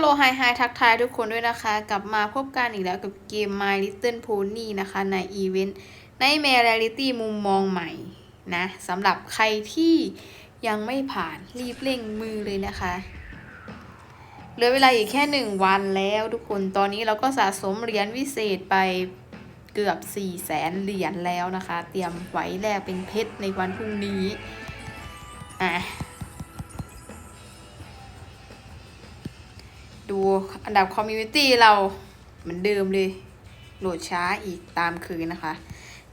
ลโหลไฮไฮทักทายทุกคนด้วยนะคะ กลับมาพบกันอีกแล้วกับเกม My Little Pony นะคะ ในอีเวนต์ในแม Reality มุมมองใหม่นะสำหรับใครที่ยังไม่ผ่านรีบเร่งมือเลยนะคะ เหลือเวลาอีกแค่หนึ่งวันแล้วทุกคนตอนนี้เราก็สะสมเหรียญวิเศษไปเกือบ4ี่แสนเหรียญแล้วนะคะ เตรียมไว้แลกเป็นเพชรในวันพรุ่งนี้อะ อันดับคอมมูนิตี้เราเหมือนเดิมเลย โหลดช้าอีกตามคืนนะคะ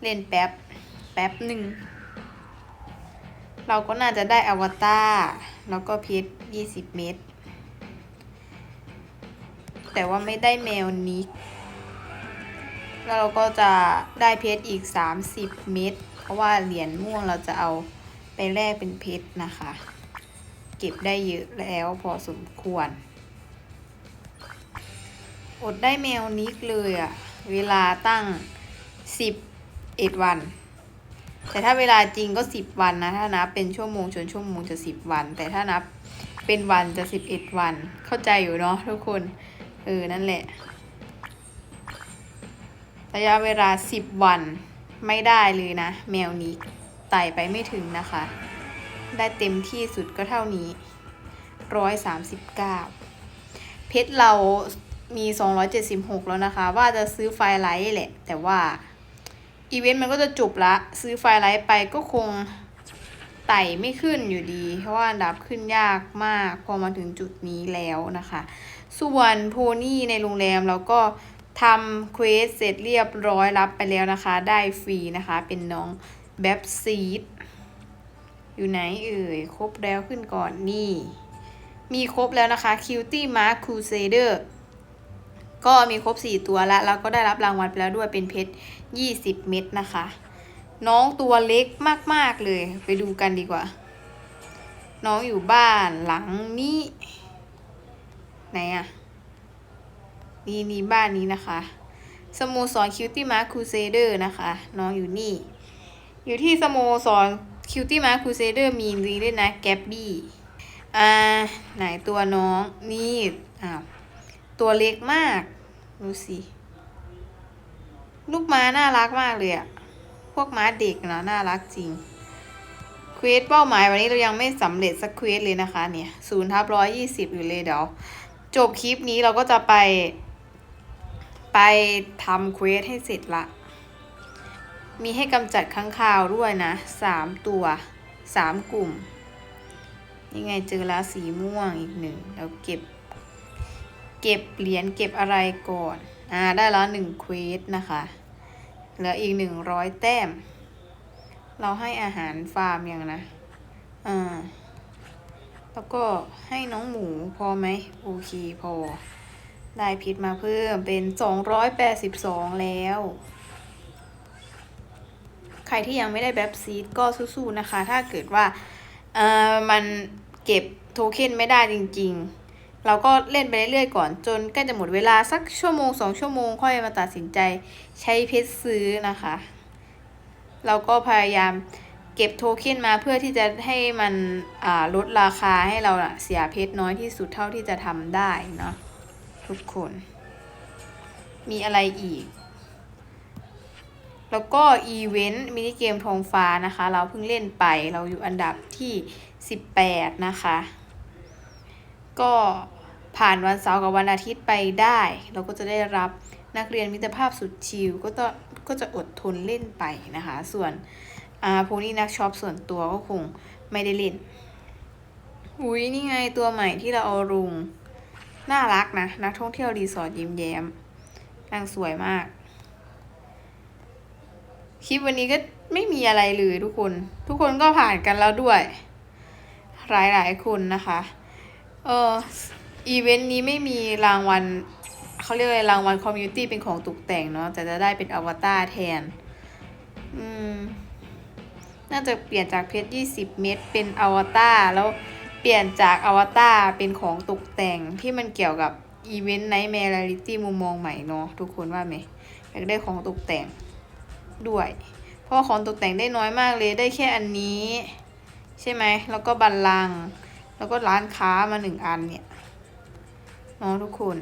เล่นแป๊บ แป๊บหนึ่ง เราก็น่าจะได้อวตารแล้วก็เพชร20เม็ดแต่ว่าไม่ได้แมวนิกแล้วเราก็จะได้เพชรอีก 30 เม็ด เพราะว่าเหรียญม่วงเราจะเอาไปแลกเป็นเพชรนะคะ เก็บได้เยอะแล้วพอสมควร อดได้แมวนิกเลยอะเวลาตั้งสิบเอ็ดวัน แต่ถ้าเวลาจริงก็สิบวันนะ ถ้านับเป็นชั่วโมงชนชั่วโมงจะสิบวัน แต่ถ้านับเป็นวันจะสิบเอ็ดวัน เข้าใจอยู่เนาะทุกคน เออ นั่นแหละ ระยะเวลาสิบวันไม่ได้เลยนะ แมวนิกไต่ไปไม่ถึงนะคะ ได้เต็มที่สุดก็เท่านี้ร้อยสามสิบเก้าเพชรเรา มี 276 แล้วนะคะ ว่าจะซื้อไฟไลท์แหละ แต่ว่าอีเวนต์มันก็จะจบละ ซื้อไฟไลท์ไปก็คงไต่ไม่ขึ้นอยู่ดี เพราะว่าอันดับขึ้นยากมาก พอมาถึงจุดนี้แล้วนะคะ ส่วนโพนี่ในโรงแรมเราก็ทำเควสเสร็จเรียบร้อยรับไปแล้วนะคะ ได้ฟรีนะคะ เป็นน้องแบบซีดอยู่ไหนเอ่ย ครบแล้วขึ้นก่อนนี่ มีครบแล้วนะคะ Cutie Mark Crusader ก็มีครบ 4 ตัวแล้วแล้วก็ได้รับรางวัลไปแล้วด้วยเป็นเพชร 20 เม็ดนะคะ น้องตัวเล็กมากๆเลย ไปดูกันดีกว่า น้องอยู่บ้านหลังนี้ ไหนอะนี่นี่บ้านนี้นะคะ สโมสรคิวตี้มาร์คูเซเดอร์นะคะ น้องอยู่นี่ อยู่ที่สโมสรคิวตี้มาร์คูเซเดอร์มีนีด้วยนะแกบบี้ อ่า ไหนตัวน้อง นี่ อ้าว ตัวเล็กมาก ดูสิ ลูกม้าน่ารักมากเลยอะพวกม้าเด็กเนาะน่ารักจริงเควสเป้าหมายวันนี้เรายังไม่สำเร็จสักเควสเลยนะคะ เนี่ยศูนย์ทับร้อยยี่สิบอยู่เลยเดี๋ยวจบคลิปนี้เราก็จะไป ไปทำเควสให้เสร็จละ มีให้กำจัดค้างคาวด้วยนะสามตัวสามกลุ่มนี่ไงเจอแล้วสีม่วงอีกหนึ่งแล้วเก็บ ก็บเหรียญเก็บอะไรก่อน อ่า ได้แล้วหนึ่งเควสนะคะ เหลืออีกหนึ่งร้อยแต้ม เราให้อาหารฟาร์มยังนะ อ่า แล้วก็ให้น้องหมูพอไหม โอเคพอ ได้พิษมาเพิ่มเป็นสองร้อยแปดสิบสองแล้ว ใครที่ยังไม่ได้แบบซีดก็สู้ๆนะคะ ถ้าเกิดว่า เอ่อ มันเก็บโทเค็นไม่ได้จริง ๆ เราก็เล่นไปเรื่อยๆก่อน จนใกล้จะหมดเวลาสักชั่วโมงสองชั่วโมงค่อยมาตัดสินใจใช้เพชรซื้อนะคะ เราก็พยายามเก็บโทเค็นมาเพื่อที่จะให้มันลดราคาให้เราเสียเพชรน้อยที่สุดเท่าที่จะทำได้เนาะทุกคน มีอะไรอีก แล้วก็อีเวนต์มินิเกมทองฟ้านะคะ เราเพิ่งเล่นไปเราอยู่อันดับที่ 18 นะคะ ก็ ผ่านวันเสาร์กับวันอาทิตย์ไปได้ เราก็จะได้รับนักเรียนมิตรภาพสุดชิลก็ต้องก็จะอดทนเล่นไปนะคะ ส่วนอ่าพวกนี้นักช็อปส่วนตัวก็คงไม่ได้เล่นอุ้ยนี่ไงตัวใหม่ที่เราเอารุงน่ารักนะนักท่องเที่ยวรีสอร์ทยิ้มแย้มนางสวยมาก คลิปวันนี้ก็ไม่มีอะไรเลยทุกคน ทุกคนก็ผ่านกันแล้วด้วย หลายหลายคนนะคะ เออ อีเวนต์นี้ไม่มีรางวัลเขาเรียกอะไรรางวัลคอมมูนิตี้เป็นของตกแต่งเนาะแต่จะได้เป็นอวตารแทน อืม น่าจะเปลี่ยนจากเพชร20เม็ดเป็นอวตารแล้วเปลี่ยนจากอวตารเป็นของตกแต่งที่มันเกี่ยวกับอีเวนต์ไนท์แมร์เรลิตี้มุมมองใหม่เนาะทุกคนว่าไหมอยากได้ของตกแต่งด้วย เพราะของตกแต่งได้น้อยมากเลยได้แค่อันนี้ ใช่ไหมแล้วก็บัลลังก์แล้วก็ร้านค้ามาหนึ่งอันเนี่ย เนาะทุกคน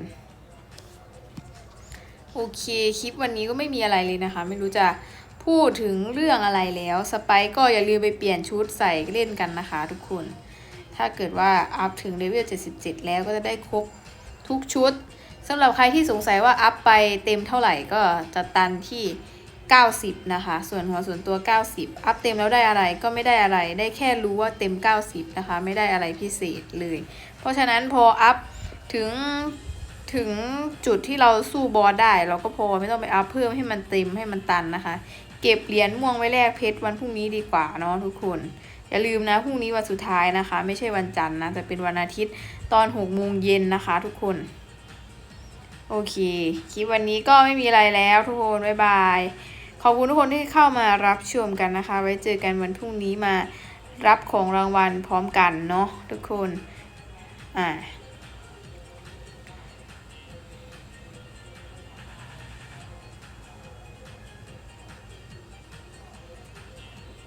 โอเค คลิปวันนี้ก็ไม่มีอะไรเลยนะคะ ไม่รู้จะพูดถึงเรื่องอะไรแล้ว สไปก็อย่าลืมไปเปลี่ยนชุดใส่เล่นกันนะคะ ทุกคน ถ้าเกิดว่าอัพถึงเลเวล 77 แล้วก็จะได้ครบทุกชุดสำหรับใครที่สงสัยว่าอัพไปเต็มเท่าไหร่ก็จะตันที่ 90 นะคะ ส่วนหัวส่วนตัว 90 อัพเต็มแล้วได้อะไรก็ไม่ได้อะไร ได้แค่รู้ว่าเต็ม 90 นะคะ ไม่ได้อะไรพิเศษเลย เพราะฉะนั้นพออัพ ถึงถึงจุดที่เราสู้บอสได้ เราก็พอไม่ต้องไปอัพเพิ่มให้มันเต็มให้มันตันนะคะ เก็บเหรียญม่วงไว้แลกเพชรวันพรุ่งนี้ดีกว่าเนาะทุกคน อย่าลืมนะพรุ่งนี้วันสุดท้ายนะคะ ไม่ใช่วันจันทร์นะแต่เป็นวันอาทิตย์ตอน6โมงเย็นนะคะ ทุกคนโอเคคลิปวันนี้ก็ไม่มีอะไรแล้วทุกคนบ๊ายบายขอบคุณทุกคนที่เข้ามารับชมกันนะคะ ไว้เจอกันวันพรุ่งนี้มารับของรางวัลพร้อมกันเนาะทุกคนอ่า